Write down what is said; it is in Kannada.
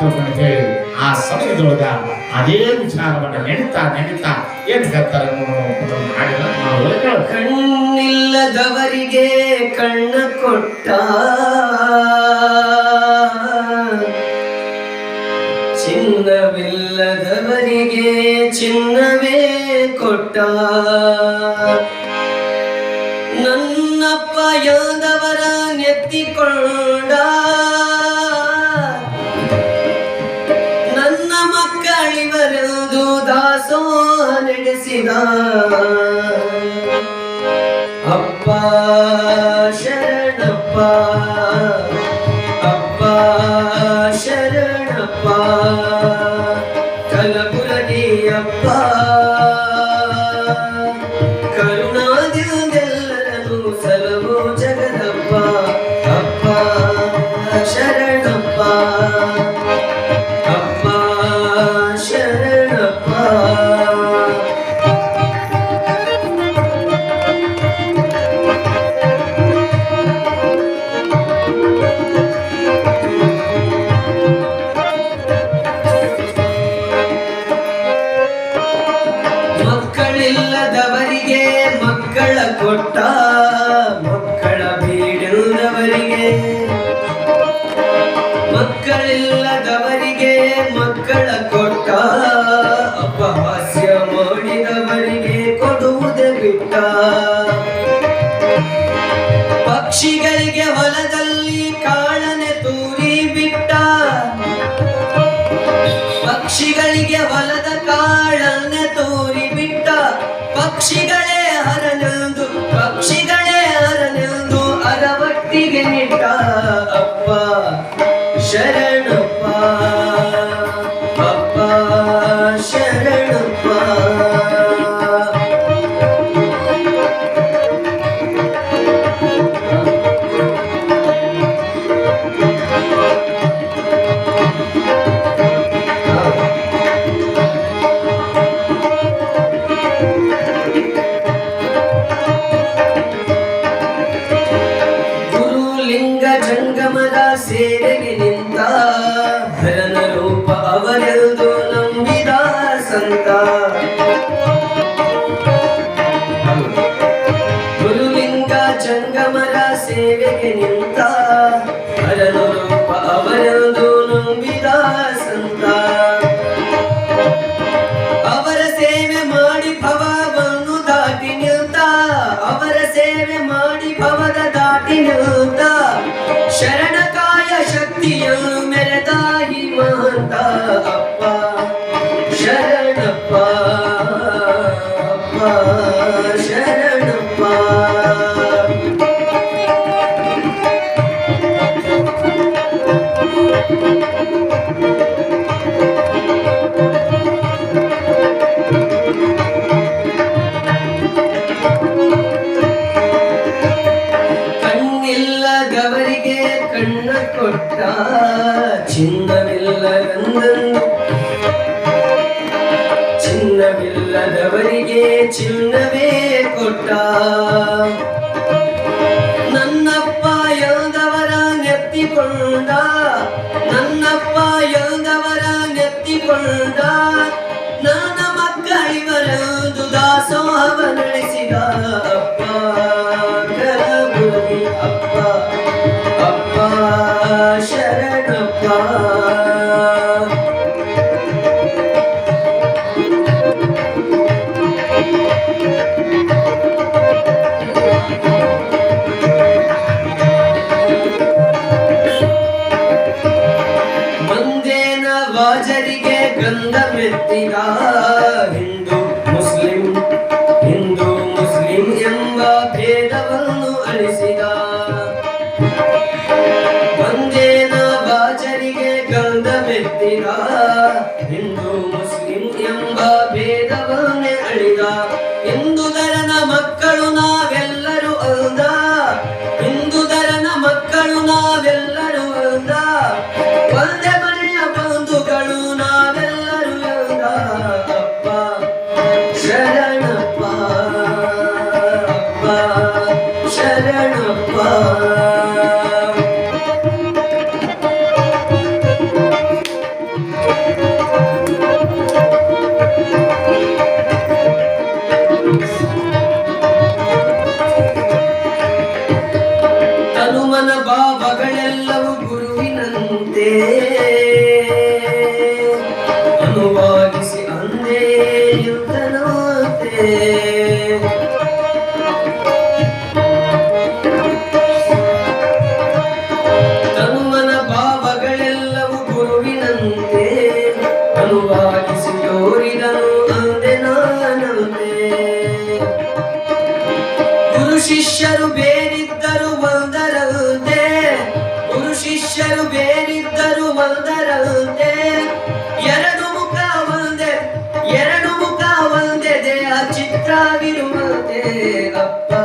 ತಿಳ್ಕೊಂಡು ಹೇಳಿ ಆ ಸಮಯದೊಳಗ ಅದೇ ವಿಚಾರವನ್ನ ನೆನಿತಾ ನೆನಿತಾ ಏನ್ ಹೇಳ್ತಾರೆ. ಕಣ್ಣಿಲ್ಲದವರಿಗೆ ಕಣ್ಣ ಕೊಟ್ಟ ಚಿನ್ನವಿಲ್ಲದವರಿಗೆ ಚಿನ್ನವೇ ಕೊಟ್ಟ ನನ್ನಪ್ಪ ಯಾದವರ ನೆತ್ತಿಕೊಂಡ ನಡೆಸಿದ ಅಪ್ಪ ಶರಣಪ್ಪ ಅಪ್ಪ ಶರಣಪ್ಪ ಕಲಬುರಗಿ ಅಪ್ಪ ಕೊಟ್ಟ ಮಕ್ಕಳ ಬೀಡಿಲ್ಲದವರಿಗೆ ಮಕ್ಕಳಿಲ್ಲದವರಿಗೆ, ಮಕ್ಕಳ ಕೊಟ್ಟ ಅಪಹಾಸ್ಯ ಮಾಡಿದವರಿಗೆ ಕೊಡುವುದೇ ಬಿಟ್ಟ. ಪಕ್ಷಿಗಳಿಗೆ ಹೊಲದಲ್ಲಿ ಕಾಳನೆ ತೂರಿ ಬಿಟ್ಟ. ಪಕ್ಷಿಗಳಿಗೆ ಹೊಲದ ಕಾಳನೆ ತೋರಿ ಬಿಟ್ಟ. ಪಕ್ಷಿಗಳೇ ಶರಣಪ್ಪ ಗುರುಲಿಂಗ ಜಂಗಮರ ಸೇವೆಗೆ ನಿಂತ ಹರನ ರೂಪ ಅವರೆಂದು ನಂಬಿದ ಸಂತ. ಅವರ ಸೇವೆ ಮಾಡಿ ಭವವನ್ನು ದಾಟಿ ನಿಲ್ತ ಅವರ ಸೇವೆ ಮಾಡಿ ಭವದ ದಾಟಿ ನಿಲ್ತ ಶರಣಕಾಯ ಶಕ್ತಿಯನ್ನು ಕಣ್ಣಿಲ್ಲದವರಿಗೆ ಕಣ್ಣ ಕೊಟ್ಟ ಚಿನ್ನವಿಲ್ಲವೆಂದೆಂದು ಚಿನ್ನವಿಲ್ಲದವರಿಗೆ ಚಿನ್ನವೇ ಕೊಟ್ಟ ನನ್ನಪ್ಪ ಯೋದವರ ನೆತ್ತಿಕೊಂಡ ನೆತ್ತಿಕೊಂಡ ನನ್ನ ಮಕ್ಕಳಿವರೆಂದು ದಾಸೋಹವ ನಡೆಸಿದ ಅಪ್ಪ ಕಲಬುರಗಿ ಅಪ್ಪ ಅಪ್ಪ ಶರಣಪ್ಪ. வெற்றிதா ತನುಮನ ಭಾವಗಳೆಲ್ಲವೂ ಗುರುವಿನಂತೆ. ಅನುಭಾಗಿಸಿ ತೋರಿದನು ಅಂದೆ ನಾನಂತೆ ಗುರು ಶಿಷ್ಯರು ಬೇರಿದ್ದರು ಒಂದರಂತೆ. ಗುರು ಶಿಷ್ಯರು ಬೇರಿದ್ದರು